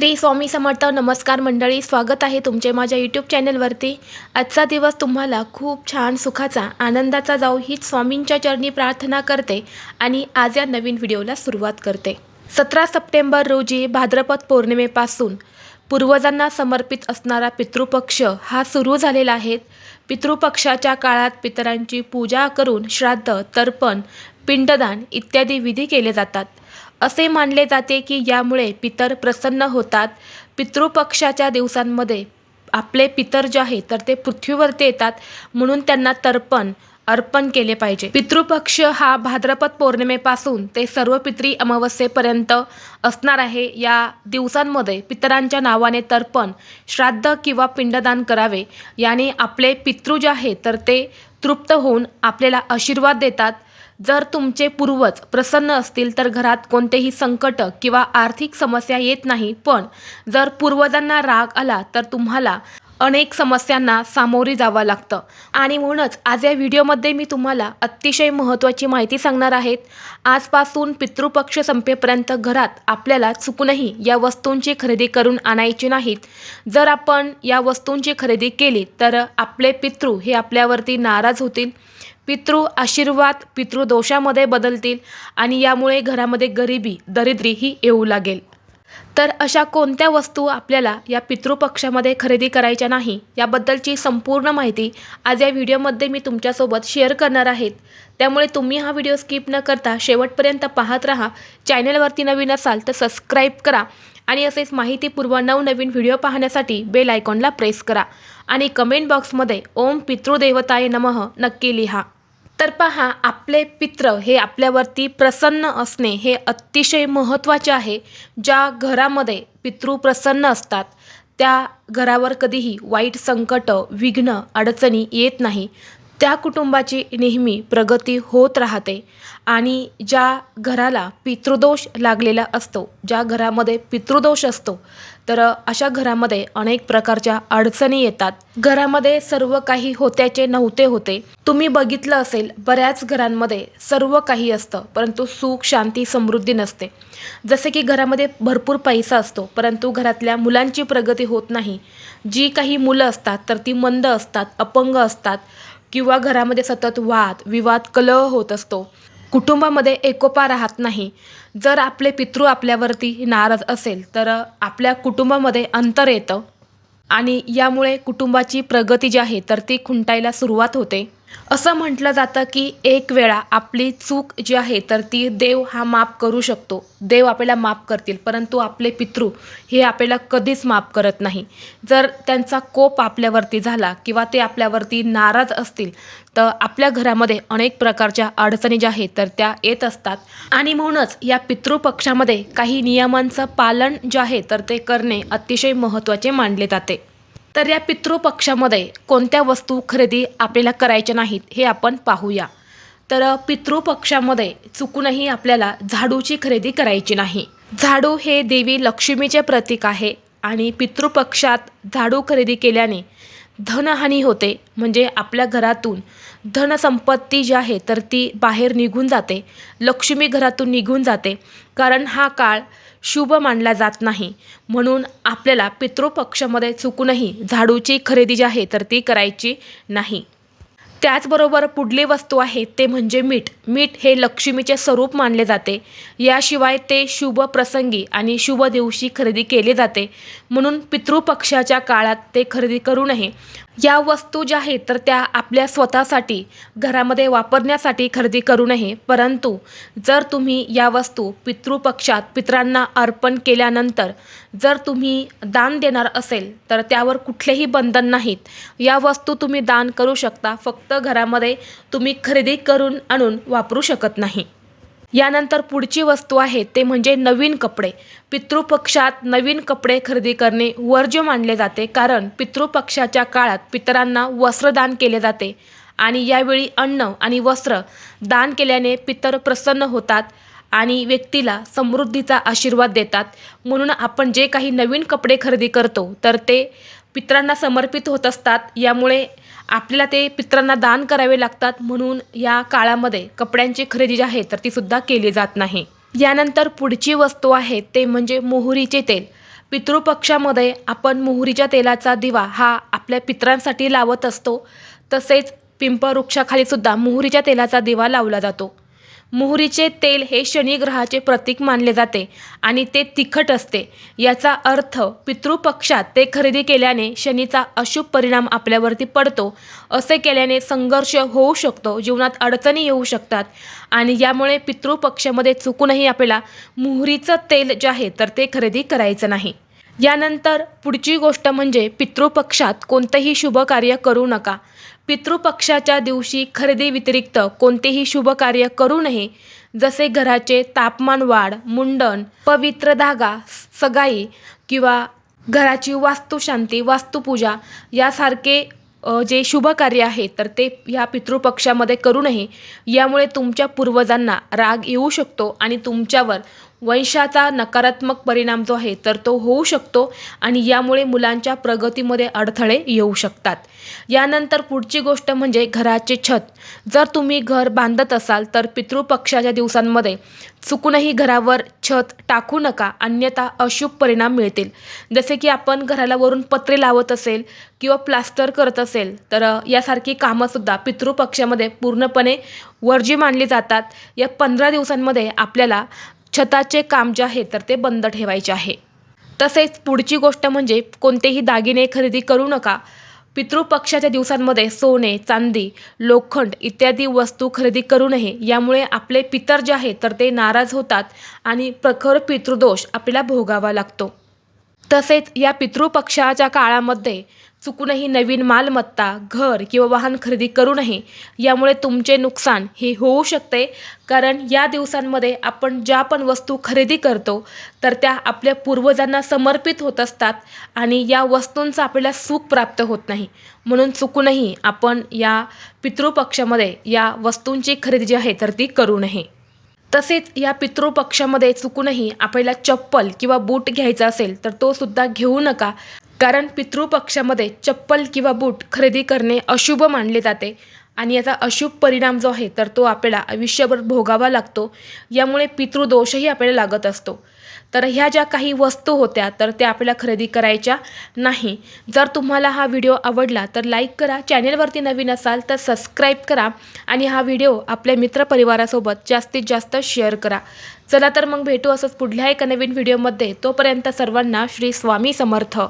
श्री स्वामी समर्थ नमस्कार मंडळी स्वागत आहे तुमचे माझ्या यूट्यूब चॅनलवरती आजचा दिवस तुम्हाला खूप छान सुखाचा आनंदाचा जाऊ हीच स्वामींच्या चरणी प्रार्थना करते आणि आज या नवीन व्हिडिओला सुरुवात करते. सतरा सप्टेंबर रोजी भाद्रपद पौर्णिमेपासून पूर्वजांना समर्पित असणारा पितृपक्ष हा सुरू झालेला आहे. पितृपक्षाच्या काळात पितरांची पूजा करून श्राद्ध तर्पण पिंडदान इत्यादी विधी केले जातात. असे मानले जाते की यामुळे पितर प्रसन्न होतात. पितृपक्षाच्या दिवसांमध्ये आपले पितर जे आहे तर ते पृथ्वीवरती येतात. म्हणून त्यांना तर्पण अर्पण केले पाहिजे. पितृपक्ष हा भाद्रपद पौर्णिमेपासून ते सर्व पितरी अमावस्येपर्यंत असणार आहे. या दिवसांमध्ये पितरांच्या नावाने तर्पण श्राद्ध किंवा पिंडदान करावे. याने आपले पितृ जे आहे तर ते तृप्त होऊन आपल्याला आशीर्वाद देतात. जर तुमचे पूर्वज प्रसन्न असतील तर घरात कोणतेही संकट किंवा आर्थिक समस्या येत नाही. पण जर पूर्वजांना राग आला तर तुम्हाला अनेक समस्यांना सामोरी जावं लागतं. आणि म्हणूनच आज या व्हिडिओमध्ये मी तुम्हाला अतिशय महत्त्वाची माहिती सांगणार आहेत आजपासून पितृपक्ष संपेपर्यंत घरात आपल्याला चुकूनही या वस्तूंची खरेदी करून आणायची नाहीत. जर आपण या वस्तूंची खरेदी केली तर आपले पितृ हे आपल्यावरती नाराज होतील. पितृ आशीर्वाद पितृदोषामध्ये बदलतील आणि यामुळे घरामध्ये गरिबी दरिद्री ही येऊ लागेल. तर अशा कोणत्या वस्तू आपल्याला या पितृपक्षामध्ये खरेदी करायच्या नाही याबद्दलची संपूर्ण माहिती आज या व्हिडिओमध्ये मी तुमच्यासोबत शेअर करणार आहेत. त्यामुळे तुम्ही हा व्हिडिओ स्किप न करता शेवटपर्यंत पाहत राहा. चॅनलवरती नवीन असाल तर सबस्क्राईब करा आणि असेच माहितीपूर्व नवनवीन व्हिडिओ पाहण्यासाठी बेल आयकॉनला प्रेस करा. आणि कमेंट बॉक्समध्ये ओम पितृदेवताय नमः नक्की लिहा. तर पहा आपले पित्र हे आपल्यावरती प्रसन्न असणे हे अतिशय महत्त्वाचे आहे. ज्या घरामध्ये पितृ प्रसन्न असतात त्या घरावर कधीही वाईट संकट विघ्न अडचणी येत नाही. त्या कुटुंबाची नेहमी प्रगती होत राहते आणि ज्या घराला पितृदोष लागलेला असतो ज्या घरामध्ये पितृदोष असतो तर अशा घरामध्ये अनेक प्रकारच्या अडचणी येतात. घरामध्ये सर्व काही होत्याचे नव्हते होते. तुम्ही बघितलं असेल बऱ्याच घरांमध्ये सर्व काही असतं परंतु सुख शांती समृद्धी नसते. जसे की घरामध्ये भरपूर पैसा असतो परंतु घरातल्या मुलांची प्रगती होत नाही. जी काही मुलं असतात तर ती मंद असतात अपंग असतात किंवा घरामध्ये सतत वाद विवाद कलह होत असतो. कुटुंबामध्ये एकोपा राहत नाही. जर आपले पितृ आपल्यावरती नाराज असेल तर आपल्या कुटुंबामध्ये अंतर येतं. आणि यामुळे कुटुंबाची प्रगती जी आहे तर ती खुंटायला सुरुवात होते. असं म्हटलं जातं की एक वेळा आपली चूक जी आहे तर ती देव हा माफ करू शकतो. देव आपल्याला माफ करतील परंतु आपले पितृ हे आपल्याला कधीच माफ करत नाही. जर त्यांचा कोप आपल्यावरती झाला किंवा ते आपल्यावरती नाराज असतील तर आपल्या घरामध्ये अनेक प्रकारच्या अडचणी ज्या आहेत तर त्या येत असतात. आणि म्हणूनच या पितृपक्षामध्ये काही नियमांचं पालन जे आहे तर ते करणे अतिशय महत्त्वाचे मानले जाते. तर या पितृपक्षामध्ये कोणत्या वस्तू खरेदी आपल्याला करायच्या नाहीत हे आपण पाहूया. तर पितृपक्षामध्ये चुकूनही आपल्याला झाडूची खरेदी करायची नाही. झाडू हे देवी लक्ष्मीचे प्रतीक आहे आणि पितृपक्षात झाडू खरेदी केल्याने धनहानी होते. म्हणजे आपल्या घरातून धनसंपत्ती जी आहे तर ती बाहेर निघून जाते. लक्ष्मी घरातून निघून जाते. कारण हा काळ शुभ मानला जात नाही. म्हणून आपल्याला पितृपक्षामध्ये चुकूनही झाडूची खरेदी जी आहे तर ती करायची नाही. त्याचबरोबर पुढली वस्तू आहे ते म्हणजे मीठ. मीठ हे लक्ष्मीचे स्वरूप मानले जाते. याशिवाय ते शुभ प्रसंगी आणि शुभ दिवशी खरेदी केले जाते. म्हणून पितृपक्षाच्या काळात ते खरेदी करू नये. या वस्तू ज्या आहेत तर त्या आपल्या स्वतःसाठी घरामध्ये वापरण्यासाठी खरेदी करू नये. परंतु जर तुम्ही या वस्तू पितृपक्षात पितरांना अर्पण केल्यानंतर जर तुम्ही दान देणार असेल तर त्यावर कुठलेही बंधन नाहीत. या वस्तू तुम्ही दान करू शकता फक्त घरामध्ये तुम्ही खरेदी करून आणून वापरू शकत नाही. यानंतर पुढची वस्तू आहे ते म्हणजे नवीन कपडे. पितृपक्षात नवीन कपडे खरेदी करणे वर्ज्य मानले जाते कारण पितृपक्षाच्या काळात पितरांना वस्त्रदान केले जाते आणि यावेळी अन्न आणि वस्त्र दान केल्याने पितर प्रसन्न होतात आणि व्यक्तीला समृद्धीचा आशीर्वाद देतात. म्हणून आपण जे काही नवीन कपडे खरेदी करतो तर ते पितरांना समर्पित होत असतात. यामुळे आपल्याला ते पितरांना दान करावे लागतात म्हणून या काळामध्ये कपड्यांची खरेदी जी आहे तर ती सुद्धा केली जात नाही. यानंतर पुढची वस्तू आहे ते म्हणजे मोहरीचे तेल. पितृपक्षामध्ये आपण मोहरीच्या तेलाचा दिवा हा आपल्या पितरांसाठी लावत असतो. तसेच पिंपळवृक्षाखाली सुद्धा मोहरीच्या तेलाचा दिवा लावला जातो. मोहरीचे तेल हे शनी ग्रहाचे प्रतीक मानले जाते आणि ते तिखट असते. याचा अर्थ पितृपक्षात ते खरेदी केल्याने शनीचा अशुभ परिणाम आपल्यावरती पडतो. असे केल्याने संघर्ष होऊ शकतो जीवनात अडचणी येऊ शकतात आणि यामुळे पितृपक्षामध्ये चुकूनही आपल्याला मोहरीचं तेल जे आहे तर ते खरेदी करायचं नाही. यानंतर पुढची गोष्ट म्हणजे पितृपक्षात कोणतंही शुभ कार्य करू नका. पितृपक्षाच्या दिवशी खरेदी व्यतिरिक्त कोणतेही शुभ कार्य करू नये. जसे घराचे तापमान वाढ मुंडन पवित्र धागा सगाई किंवा घराची वास्तुशांती वास्तुपूजा यासारखे जे शुभ कार्य आहे तर ते ह्या पितृपक्षामध्ये करू नये. यामुळे तुमच्या पूर्वजांना राग येऊ शकतो आणि तुमच्यावर वंशाचा नकारात्मक परिणाम जो आहे तर तो होऊ शकतो आणि यामुळे मुलांच्या प्रगतीमध्ये अडथळे येऊ शकतात. यानंतर पुढची गोष्ट म्हणजे घराचे छत. जर तुम्ही घर बांधत असाल तर पितृपक्षाच्या दिवसांमध्ये चुकूनही घरावर छत टाकू नका. अन्यथा अशुभ परिणाम मिळतील. जसे की आपण घराला वरून पत्रे लावत असेल किंवा प्लास्टर करत असेल तर यासारखी कामंसुद्धा पितृपक्षामध्ये पूर्णपणे वर्जी मानली जातात. या पंधरा दिवसांमध्ये आपल्याला छताचे काम जे आहे तर ते बंद ठेवायचे आहे. तसेच पुढची गोष्ट म्हणजे कोणतेही दागिने खरेदी करू नका. पितृपक्षाच्या दिवसांमध्ये सोने चांदी लोखंड इत्यादी वस्तू खरेदी करू नये. यामुळे आपले पितर जे आहे तर ते नाराज होतात आणि प्रखर पितृदोष आपल्याला भोगावा लागतो. तसेच या पितृपक्षाच्या काळामध्ये चुकूनही नवीन मालमत्ता घर किंवा वाहन खरेदी करू नये. यामुळे तुमचे नुकसान हे होऊ शकते. कारण या दिवसांमध्ये आपण ज्या पण वस्तू खरेदी करतो तर त्या आपल्या पूर्वजांना समर्पित होत असतात आणि या वस्तूंचं आपल्याला सुख प्राप्त होत नाही. म्हणून चुकूनही आपण या पितृपक्षामध्ये या वस्तूंची खरेदी जी आहे तर ती करू नये. तसेच या पितृपक्षामध्ये चुकूनही आपल्याला चप्पल किंवा बूट घ्यायचा असेल तर तो सुद्धा घेऊ नका. कारण पितृपक्षामध्ये चप्पल किंवा बूट खरेदी करणे अशुभ मानले जाते. आणि याचा अशुभ परिणाम जो आहे तर तो आपल्याला आयुष्यभर भोगावा लागतो. यामुळे पितृदोषही आपल्याला लागत असतो. तर ह्या ज्या काही वस्तू होत्या तर त्या आपल्याला खरेदी करायच्या नाही. जर तुम्हाला हा व्हिडिओ आवडला तर लाईक करा. चॅनेलवरती नवीन असाल तर सबस्क्राईब करा. आणि हा व्हिडिओ आपल्या मित्रपरिवारासोबत जास्तीत जास्त शेअर करा. चला तर मग भेटू असंच पुढल्या एका नवीन व्हिडिओमध्ये. तोपर्यंत सर्वांना श्री स्वामी समर्थ.